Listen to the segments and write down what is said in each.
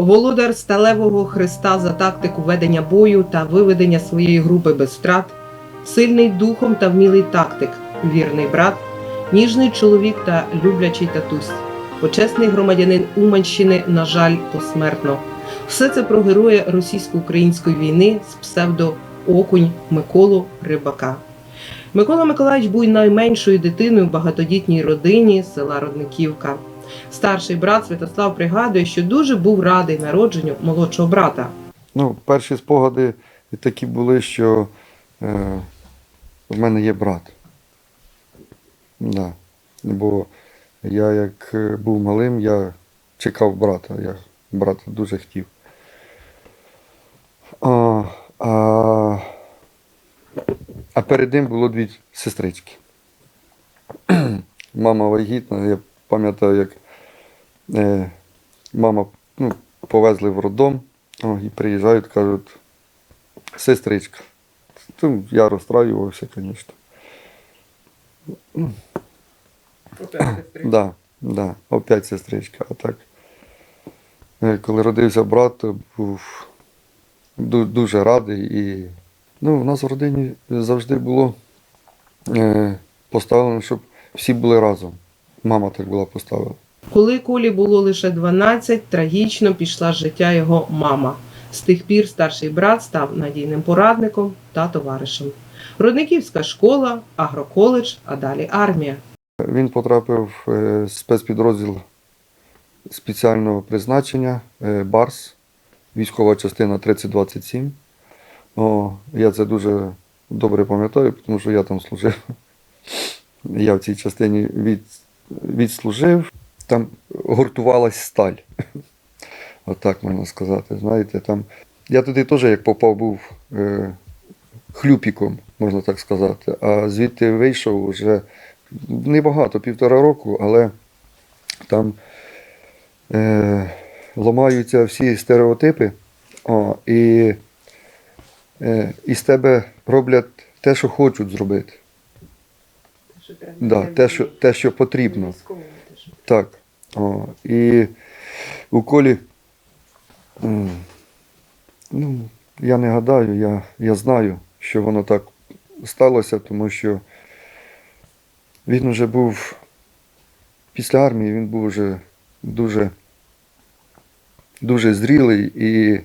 володар сталевого хреста за тактику ведення бою та виведення своєї групи без втрат, сильний духом та вмілий тактик, вірний брат, ніжний чоловік та люблячий татусь, почесний громадянин Уманщини, на жаль, посмертно. Все це про героя російсько-української війни з псевдо Окунь Миколу Рибака. Микола Миколаївич був найменшою дитиною в багатодітній родині села Родниківка. Старший брат Святослав пригадує, що дуже був радий народженню молодшого брата. Ну, перші спогади такі були, що е, в мене є брат. Да. Бо я як е, був малим, я чекав брата. Я брата дуже хотів. А, а, а перед ним було дві сестрички. Мама вагітна, я пам'ятаю, як е, мама ну, повезли в роддом. О, і приїжджають, кажуть, сестричка. Ну, я розстраювався, звісно. Да, да, опять сестричка. А так, е, коли родився брат, то був ду- дуже радий. І ну, у нас в родині завжди було е, поставлено, щоб всі були разом. Мама так була поставила. Коли Колі було лише 12, трагічно пішла з життя його мама. З тих пір старший брат став надійним порадником та товаришем. Родниківська школа, агроколедж, а далі армія. Він потрапив е, в спецпідрозділ спеціального призначення е, БАРС, військова частина 3027. О, я це дуже добре пам'ятаю, тому що я там служив. Я в цій частині від, відслужив. Там гуртувалась сталь. Отак можна сказати. Знаєте, там... Я туди теж, як попав, був е, хлюпіком, можна так сказати. А звідти вийшов вже небагато, півтора року, але там е, ламаються всі стереотипи, о, і е, із тебе роблять те, що хочуть зробити. Да, те, що, те, що потрібно. Так. О, і у колі, ну, я не гадаю, я, я знаю, що воно так сталося, тому що він вже був після армії, він був вже дуже, дуже зрілий і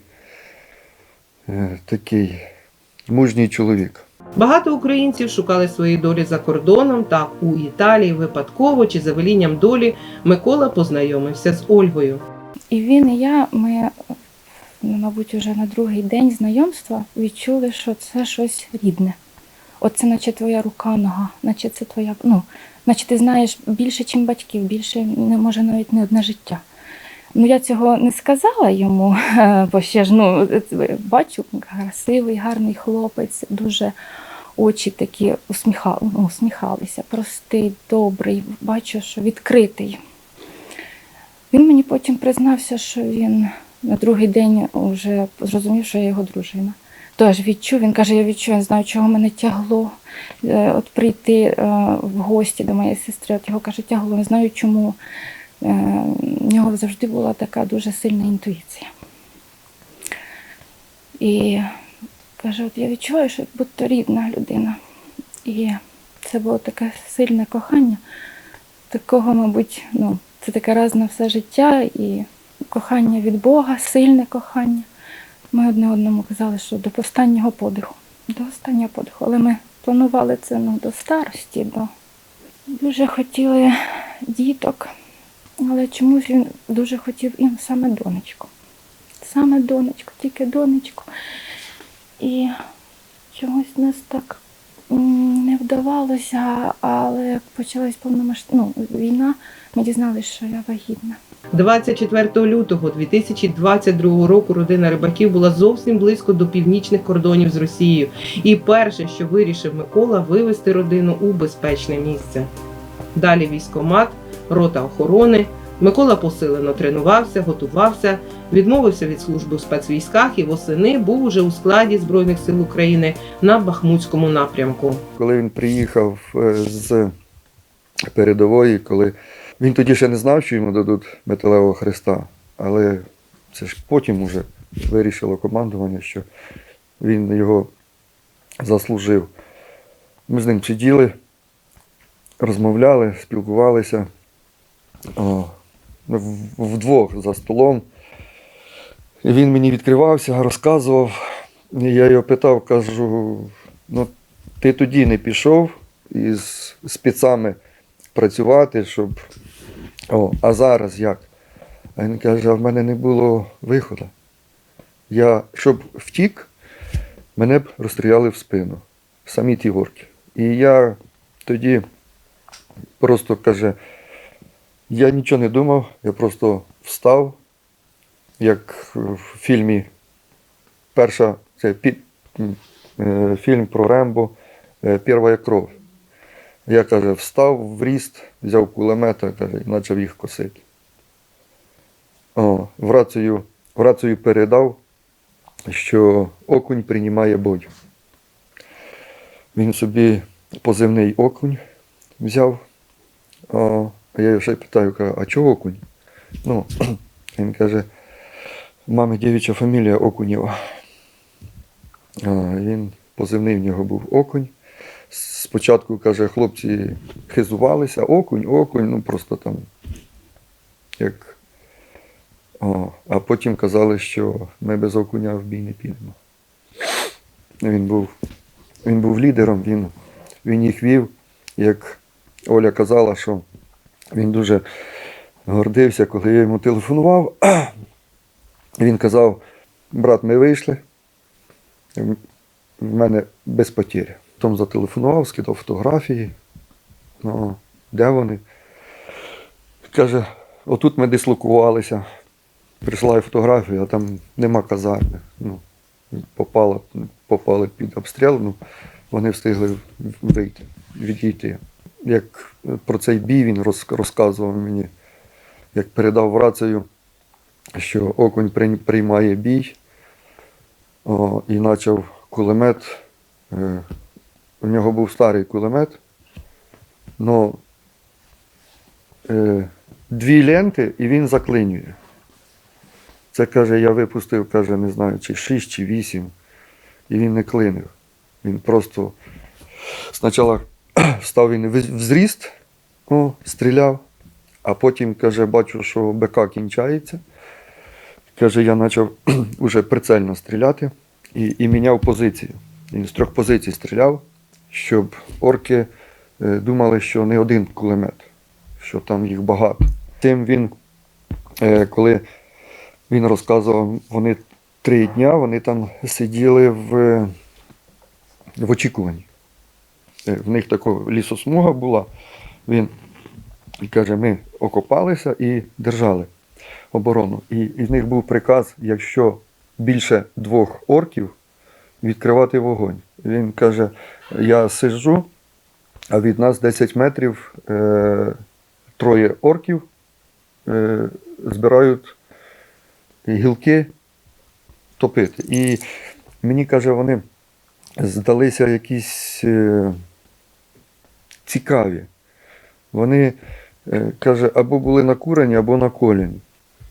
е, такий мужній чоловік. Багато українців шукали свої долі за кордоном. Так у Італії випадково чи за велінням долі Микола познайомився з Ольгою. І він і я, ми, мабуть, вже на другий день знайомства відчули, що це щось рідне. От це наче твоя рука, нога, наче це твоя, ну, наче ти знаєш більше, ніж батьків, більше може навіть не одне життя. Ну, я цього не сказала йому, бо ще ж ну, бачу, красивий, гарний хлопець, дуже очі такі усміхали, ну, усміхалися, простий, добрий, бачу, що відкритий. Він мені потім признався, що він на другий день вже зрозумів, що я його дружина. Тож відчув, він каже, я відчув, я не знаю, чого мене тягло е, от прийти е, в гості до моєї сестри. От його каже, тягло, не знаю чому. Е, В нього завжди була така дуже сильна інтуїція. І каже, от я відчуваю, що як будто рідна людина. І це було таке сильне кохання, такого, мабуть, ну, це таке раз на все життя і кохання від Бога, сильне кохання. Ми одне одному казали, що до останнього подиху, до останнього подиху. Але ми планували це ну, до старості, бо дуже хотіли діток, але чомусь він дуже хотів їм саме донечку. Саме донечку, тільки донечку. І чомусь нас так не вдавалося, але як почалась повномасштабна ну, війна, ми дізналися, що я вагітна. 24 лютого 2022 року родина рибаків була зовсім близько до північних кордонів з Росією. І перше, що вирішив Микола, вивести родину у безпечне місце. Далі військомат, рота охорони. Микола посилено тренувався, готувався, відмовився від служби у спецвійськах і восени був уже у складі Збройних сил України на Бахмутському напрямку. Коли він приїхав е, з передової, коли він тоді ще не знав, що йому дадуть металевого хреста, але Це ж потім уже вирішило командування, що він його заслужив. Ми з ним сиділи, розмовляли, спілкувалися вдвох за столом. І він мені відкривався, розказував. І я його питав, кажу, ну ти тоді не пішов із спецами працювати, щоб. О, а зараз як? А він каже, а в мене не було виходу. Я, щоб втік, мене б розстріляли в спину. Самі ті горки. І я тоді просто каже, я нічого не думав, я просто встав, як в фільмі перша, це пі, м, е, фільм про Рембо е, Перша кров. Я каже, встав в ріст, взяв кулемета каже, і почав їх косити. О, в, рацію, в рацію передав, що окунь приймає бой. Він собі позивний окунь взяв. О, а я його ще питаю, кажу, а чого окунь? Ну, він каже, мами дівча фамілія Окунєва. Він позивний в нього був окунь. Спочатку, каже, хлопці хизувалися, окунь, окунь, ну просто там як. О, а потім казали, що ми без окуня в бій не підемо. Він був, він був лідером, він, він їх вів. Як Оля казала, що він дуже гордився, коли я йому телефонував. Він казав, брат, ми вийшли. В мене без потірі. Потім зателефонував, скидав фотографії. Ну, де вони? Каже, отут ми дислокувалися. Прислав фотографію, а там нема казарми. Ну, попало, попали під обстріл, ну, вони встигли вийти, відійти. Як про цей бій він розказував мені, як передав в рацію, що окунь приймає бій, о, і почав кулемет. Е, у нього був старий кулемет. Ну, е, дві ленти і він заклинює. Це каже, я випустив, каже, не знаю, чи 6 чи 8, і він не клинив. Він просто спочатку став він в зріст, о, стріляв, а потім, каже, бачу, що БК кінчається. Каже, я почав уже прицельно стріляти і, і міняв позицію. Він з трьох позицій стріляв, щоб орки е, думали, що не один кулемет, що там їх багато. Тим він, е, коли він розказував, вони три дня вони там сиділи в, в очікуванні. Е, В них така лісосмуга була. Він каже, ми окопалися і держали оборону. І, і з них був приказ, якщо більше двох орків, відкривати вогонь. Він каже: я сиджу, а від нас 10 метрів е, троє орків е, збирають гілки топити. І мені каже, вони здалися якісь е, цікаві. Вони, е, каже, або були накурені, або наколені.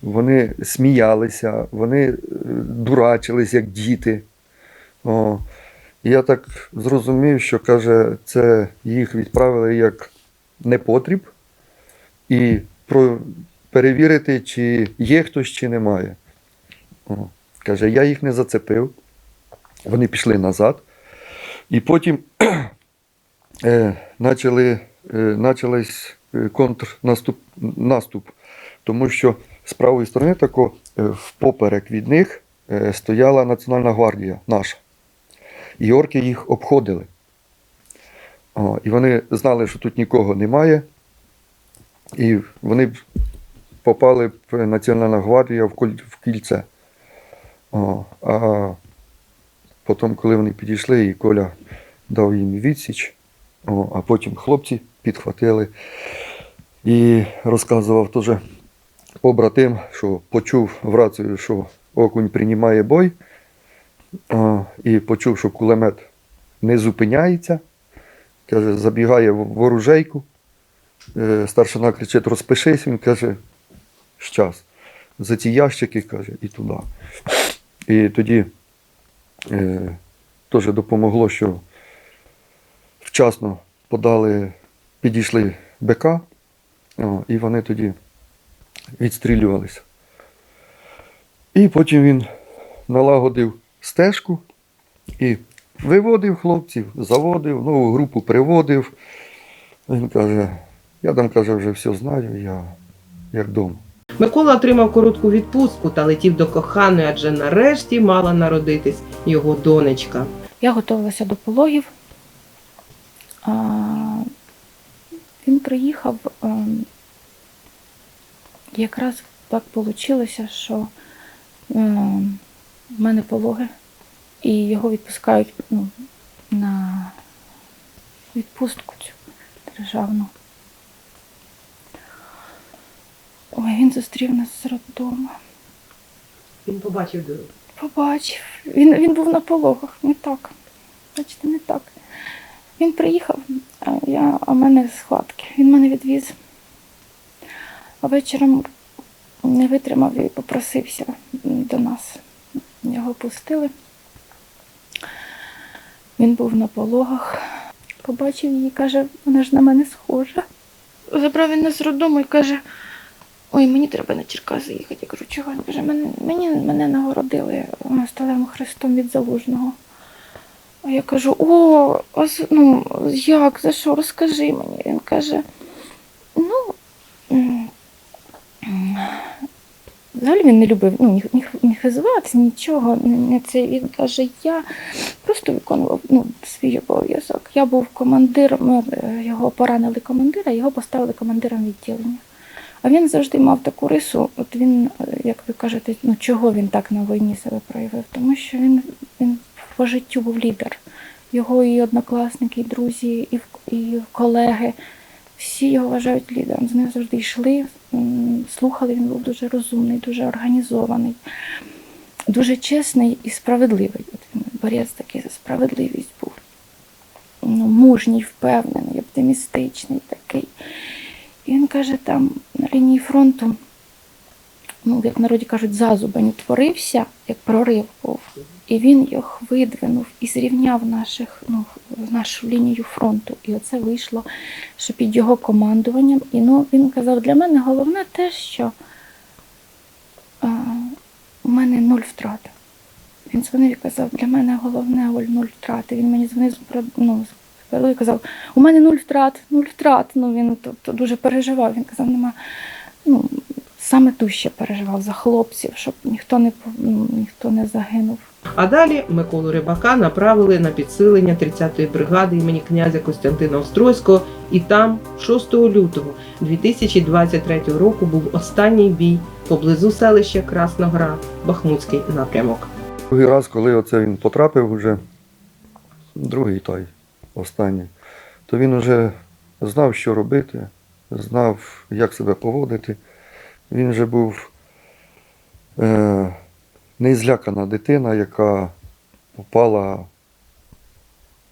Вони сміялися, вони е, дурачились, як діти. О, я так зрозумів, що каже, це їх відправили як непотріб, і про, перевірити, чи є хтось, чи немає. О, каже, я їх не зацепив. Вони пішли назад. І потім почали, е, почались е, контрнаступ, наступ, тому що з правої сторони тако е, впоперек від них е, стояла Національна гвардія наша. І орки їх обходили. О, і вони знали, що тут нікого немає. І вони б попали в Національна гвардія в кільце. О, а потім, коли вони підійшли, і Коля дав їм відсіч, о, а потім хлопці підхватили і розказував теж побратим, що почув в рацію, що окунь приймає бой, і почув, що кулемет не зупиняється. Каже, забігає в в оружейку. Е, Старшина кричить, розпишись, він каже, щас. за ці ящики, каже, і туди. І тоді е, теж допомогло, що вчасно подали, підійшли БК, і вони тоді відстрілювалися. І потім він налагодив стежку і виводив хлопців, заводив, нову групу приводив. Він каже, я там каже, вже все знаю, я як вдома. Микола отримав коротку відпустку та летів до коханої, адже нарешті мала народитись його донечка. Я готувалася до пологів. Він приїхав. якраз так вийшло, що ем, в мене пологи, і його відпускають ну, на відпустку цю державну. Ой, він зустрів нас з роддому. Він побачив дорогу. Побачив. Він, він був на пологах, не так. Бачите, не так. Він приїхав, а, я, а в мене схватки. Він мене відвіз. А вечором не витримав і попросився до нас. Його пустили. Він був на пологах. Побачив її, каже, вона ж на мене схожа. Забрав він нас з роддому і каже, Ой, мені треба на Черкаси їхати. Я кажу, чого? Каже, мене, мені, мене нагородили сталевим хрестом від залужного. А я кажу, о, ну, як, за що, розкажи мені. Він каже, ну, взагалі він не любив ну, ні, ні, хизуватися, нічого. Не це. Він каже, я просто виконував ну, свій обов'язок. Я був командиром, е, його поранили командира, його поставили командиром відділення. А він завжди мав таку рису. От він, е, як ви кажете, ну чого він так на війні себе проявив? Тому що він, він по життю був лідер. Його і однокласники, і друзі, і, і колеги. Всі його вважають лідером. З ним завжди йшли, слухали. Він був дуже розумний, дуже організований, дуже чесний і справедливий. Борець такий за справедливість був. Ну, мужній, впевнений, оптимістичний такий. І він каже, там на лінії фронту, ну, як в народі кажуть, зазубень утворився, як прорив був. І він його видвинув і зрівняв наших, ну, нашу лінію фронту. І оце вийшло, що під його командуванням. І ну, він казав, для мене головне те, що а, у мене нуль втрат. Він дзвонив і казав, для мене головне Оль, нуль втрати. Він мені дзвонив ну, і казав, у мене нуль втрат, нуль втрат. Ну він тобто дуже переживав. Він казав, нема. Ну, саме дужче переживав за хлопців, щоб ніхто не ну, ніхто не загинув. А далі Миколу Рибака направили на підсилення 30-ї бригади імені князя Костянтина Острозького, і там, 6 лютого 2023 року, був останній бій поблизу селища Красноград, Бахмутський напрямок. Другий раз, коли оце він потрапив уже, другий той, останній, то він вже знав, що робити, знав, як себе поводити. Він вже був е, не злякана дитина, яка попала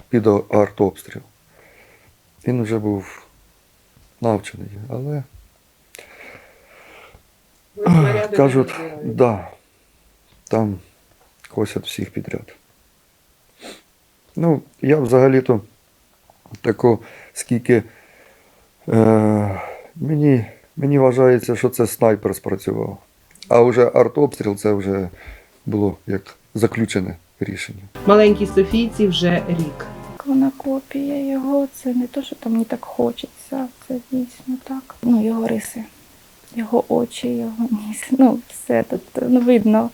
під артобстріл. Він вже був навчений, але кажуть, да, там косять всіх підряд. Ну, я взагалі-то тако, скільки е, мені, мені вважається, що це снайпер спрацював. А вже артобстріл це вже було як заключене рішення. Маленькій Софійці вже рік. Вона копія його, це не то, що там мені так хочеться, це дійсно так. Ну, його риси, його очі, його ніс. Ну, все тут ну, видно.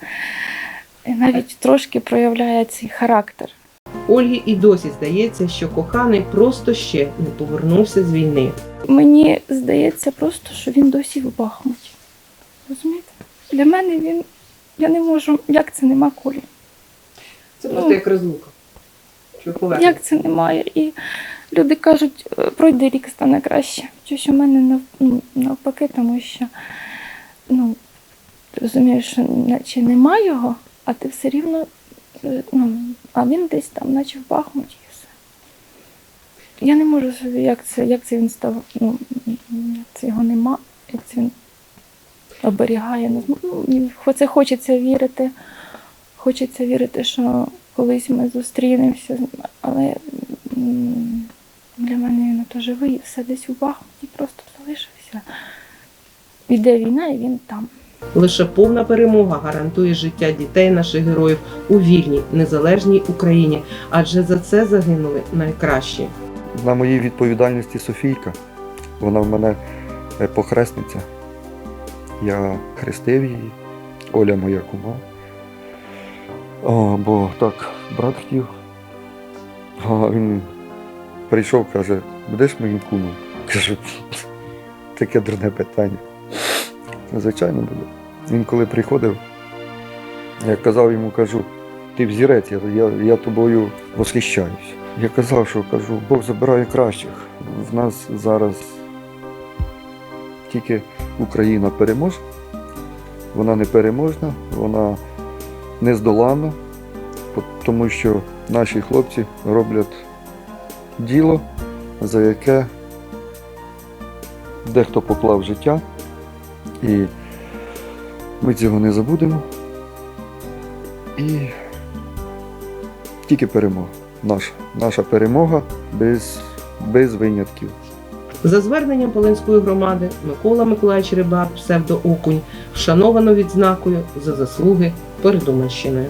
І навіть трошки проявляє цей характер. Ольгі і досі здається, що коханий просто ще не повернувся з війни. Мені здається просто, що він досі в Бахмуті. Розумієте? Для мене він. Я не можу, як це нема колі. Це просто як розлука. Як це немає? І люди кажуть, «Е, пройде рік, стане краще. Щось у мене нав, ну, навпаки, тому що ну, розумієш, що наче нема його, а ти все рівно, е, ну, а він десь там, наче в Бахмуті і все. Я не можу собі, як це, як це він став, ну, як це його нема, як це він. Оберігає нас. Ну, це хочеться вірити. Хочеться вірити, що колись ми зустрінемося, але для мене він ото живий, все десь у Бахмуті просто залишився. Іде війна, і він там. Лише повна перемога гарантує життя дітей наших героїв у вільній, незалежній Україні, адже за це загинули найкращі. На моїй відповідальності Софійка. Вона в мене е, похресниця. Я хрестив її, Оля моя кума. О, бо так брат хотів. А він прийшов, каже, будеш моїм кумом? Кажу, таке дурне питання. Звичайно буде. Він коли приходив, я казав йому, кажу, ти взірець, я, я, я тобою восхищаюсь. Я казав, що кажу, Бог забирає кращих. В нас зараз тільки Україна переможе. Вона не переможна, вона нездоланна, по- тому що наші хлопці роблять діло, за яке дехто поклав життя. І ми цього не забудемо. І тільки перемога. Наша, наша перемога без, без винятків. За зверненням Полинської громади Микола Миколаївич Рибак, псевдоокунь, вшановано відзнакою за заслуги перед Уманщиною.